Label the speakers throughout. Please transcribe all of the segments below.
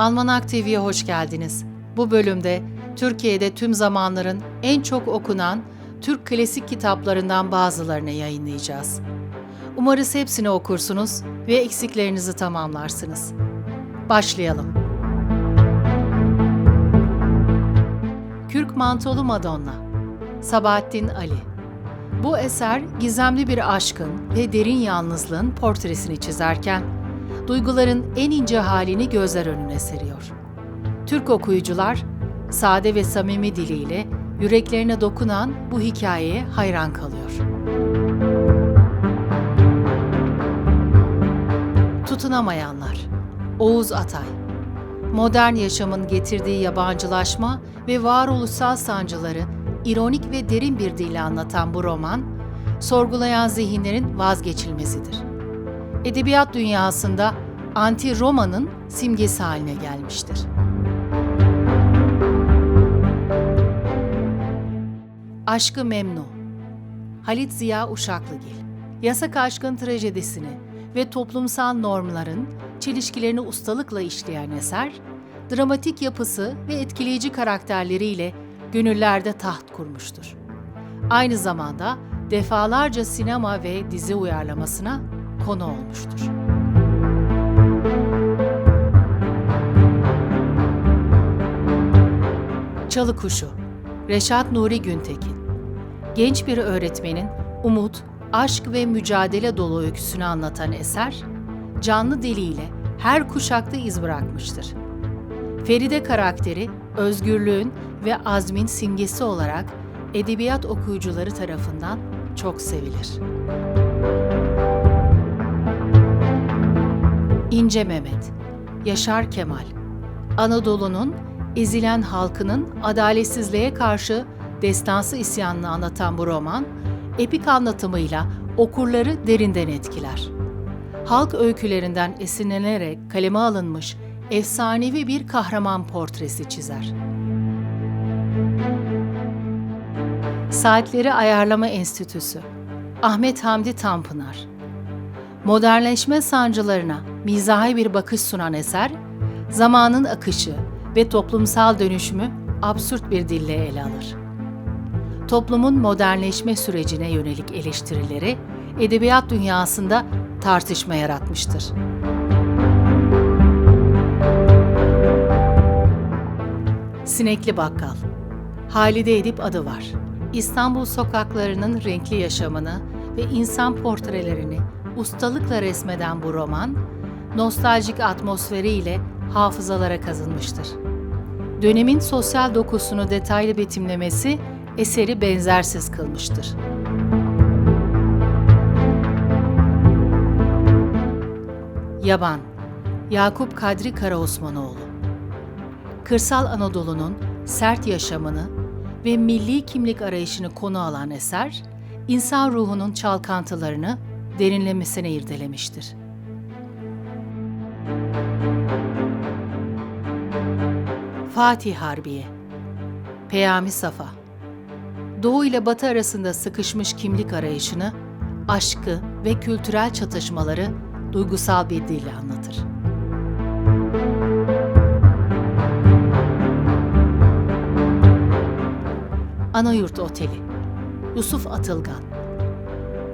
Speaker 1: Almanak TV'ye hoş geldiniz. Bu bölümde Türkiye'de tüm zamanların en çok okunan Türk klasik kitaplarından bazılarını yayınlayacağız. Umarız hepsini okursunuz ve eksiklerinizi tamamlarsınız. Başlayalım. Kürk Mantolu Madonna Sabahattin Ali Bu eser gizemli bir aşkın ve derin yalnızlığın portresini çizerken, duyguların en ince halini gözler önüne seriyor. Türk okuyucular, sade ve samimi diliyle yüreklerine dokunan bu hikayeye hayran kalıyor. Tutunamayanlar Oğuz Atay Modern yaşamın getirdiği yabancılaşma ve varoluşsal sancıları ironik ve derin bir dille anlatan bu roman, sorgulayan zihinlerin vazgeçilmezidir. Edebiyat dünyasında anti-romanın simgesi haline gelmiştir. Aşkı Memnu Halit Ziya Uşaklıgil Yasak aşkın trajedisini ve toplumsal normların çelişkilerini ustalıkla işleyen eser, dramatik yapısı ve etkileyici karakterleriyle gönüllerde taht kurmuştur. Aynı zamanda defalarca sinema ve dizi uyarlamasına konu olmuştur. Çalı Kuşu Reşat Nuri Güntekin Genç bir öğretmenin umut, aşk ve mücadele dolu öyküsünü anlatan eser, canlı diliyle her kuşakta iz bırakmıştır. Feride karakteri özgürlüğün ve azmin simgesi olarak edebiyat okuyucuları tarafından çok sevilir. İnce Mehmet, Yaşar Kemal, Anadolu'nun ezilen halkının adaletsizliğe karşı destansı isyanını anlatan bu roman, epik anlatımıyla okurları derinden etkiler. Halk öykülerinden esinlenerek kaleme alınmış efsanevi bir kahraman portresi çizer. Saatleri Ayarlama Enstitüsü Ahmet Hamdi Tanpınar Modernleşme sancılarına mizahi bir bakış sunan eser, zamanın akışı ve toplumsal dönüşümü absürt bir dille ele alır. Toplumun modernleşme sürecine yönelik eleştirileri edebiyat dünyasında tartışma yaratmıştır. Sinekli Bakkal Halide Edip adı var. İstanbul sokaklarının renkli yaşamını ve insan portrelerini ustalıkla resmeden bu roman, nostaljik atmosferiyle hafızalara kazınmıştır. Dönemin sosyal dokusunu detaylı betimlemesi eseri benzersiz kılmıştır. Yaban Yakup Kadri Karaosmanoğlu Kırsal Anadolu'nun sert yaşamını ve milli kimlik arayışını konu alan eser, insan ruhunun çalkantılarını derinlemesine irdelemiştir. Fatih Harbiye Peyami Safa Doğu ile Batı arasında sıkışmış kimlik arayışını, aşkı ve kültürel çatışmaları duygusal bir dille anlatır. Anayurt Oteli Yusuf Atılgan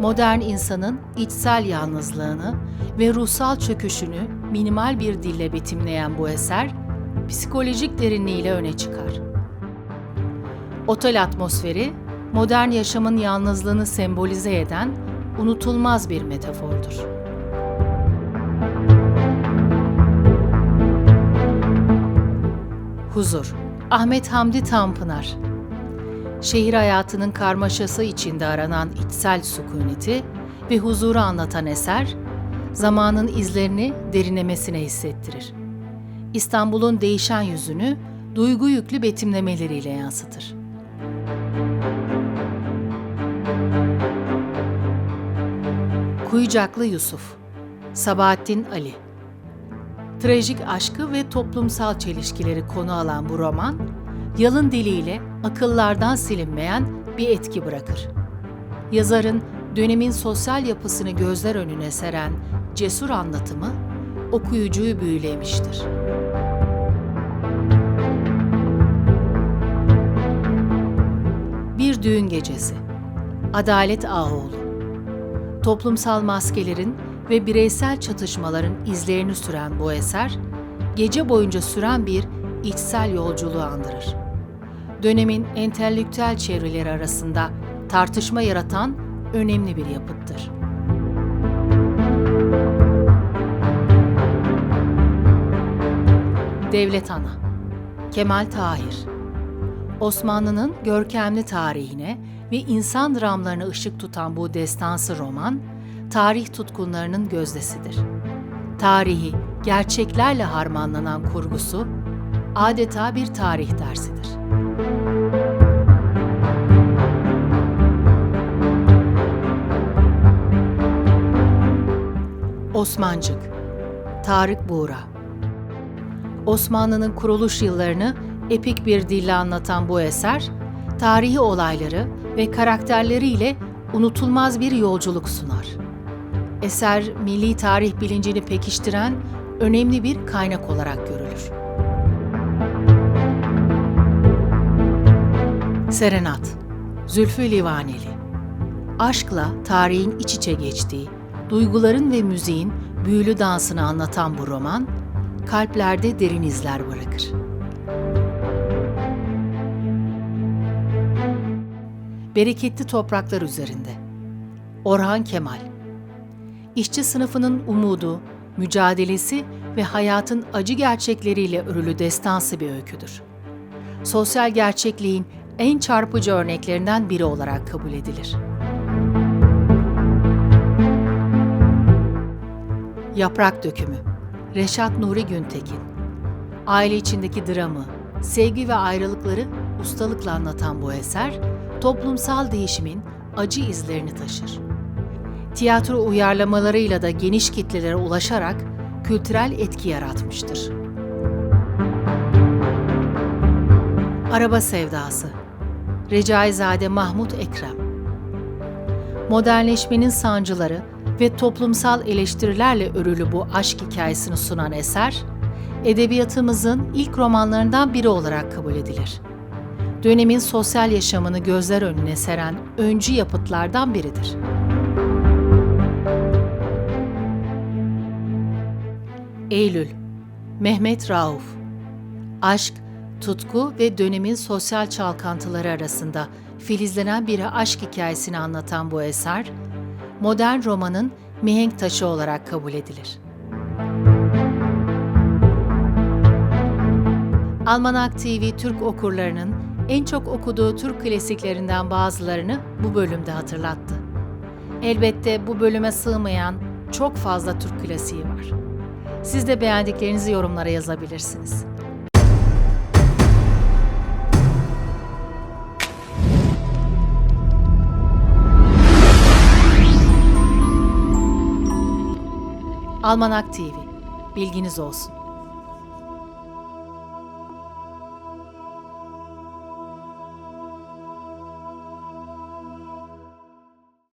Speaker 1: Modern insanın içsel yalnızlığını ve ruhsal çöküşünü minimal bir dille betimleyen bu eser, psikolojik derinliğiyle öne çıkar. Otel atmosferi, modern yaşamın yalnızlığını sembolize eden unutulmaz bir metafordur. Huzur Ahmet Hamdi Tanpınar Şehir hayatının karmaşası içinde aranan içsel sükuneti ve huzuru anlatan eser, zamanın izlerini derinlemesine hissettirir. İstanbul'un değişen yüzünü duygu yüklü betimlemeleriyle yansıtır. Kuyucaklı Yusuf Sabahattin Ali Trajik aşkı ve toplumsal çelişkileri konu alan bu roman, yalın diliyle akıllardan silinmeyen bir etki bırakır. Yazarın dönemin sosyal yapısını gözler önüne seren cesur anlatımı okuyucuyu büyülemiştir. Bir düğün gecesi. Adalet Ağoğlu. Toplumsal maskelerin ve bireysel çatışmaların izlerini süren bu eser, gece boyunca süren bir içsel yolculuğu andırır. Dönemin entelektüel çevreleri arasında tartışma yaratan önemli bir yapıttır. Devlet Ana Kemal Tahir Osmanlı'nın görkemli tarihine ve insan dramlarına ışık tutan bu destansı roman, tarih tutkunlarının gözdesidir. Tarihi, gerçeklerle harmanlanan kurgusu, adeta bir tarih dersidir. Osmancık Tarık Buğra Osmanlı'nın kuruluş yıllarını epik bir dille anlatan bu eser, tarihi olayları ve karakterleriyle unutulmaz bir yolculuk sunar. Eser, milli tarih bilincini pekiştiren önemli bir kaynak olarak görülür. Serenat Zülfü Livaneli Aşkla tarihin iç içe geçtiği, duyguların ve müziğin büyülü dansını anlatan bu roman, kalplerde derin izler bırakır. Bereketli topraklar üzerinde. Orhan Kemal İşçi sınıfının umudu, mücadelesi ve hayatın acı gerçekleriyle örülü destansı bir öyküdür. Sosyal gerçekliğin en çarpıcı örneklerinden biri olarak kabul edilir. Yaprak Dökümü Reşat Nuri Güntekin Aile içindeki dramı, sevgi ve ayrılıkları ustalıkla anlatan bu eser, toplumsal değişimin acı izlerini taşır. Tiyatro uyarlamalarıyla da geniş kitlelere ulaşarak kültürel etki yaratmıştır. Araba Sevdası Recaizade Mahmut Ekrem Modernleşmenin sancıları ve toplumsal eleştirilerle örülü bu aşk hikayesini sunan eser, edebiyatımızın ilk romanlarından biri olarak kabul edilir. Dönemin sosyal yaşamını gözler önüne seren öncü yapıtlardan biridir. Eylül Mehmet Rauf Aşk, tutku ve dönemin sosyal çalkantıları arasında filizlenen bir aşk hikayesini anlatan bu eser, modern romanın mihenk taşı olarak kabul edilir. Almanak TV Türk okurlarının en çok okuduğu Türk klasiklerinden bazılarını bu bölümde hatırlattı. Elbette bu bölüme sığmayan çok fazla Türk klasiği var. Siz de beğendiklerinizi yorumlara yazabilirsiniz. Almanak TV. Bilginiz olsun.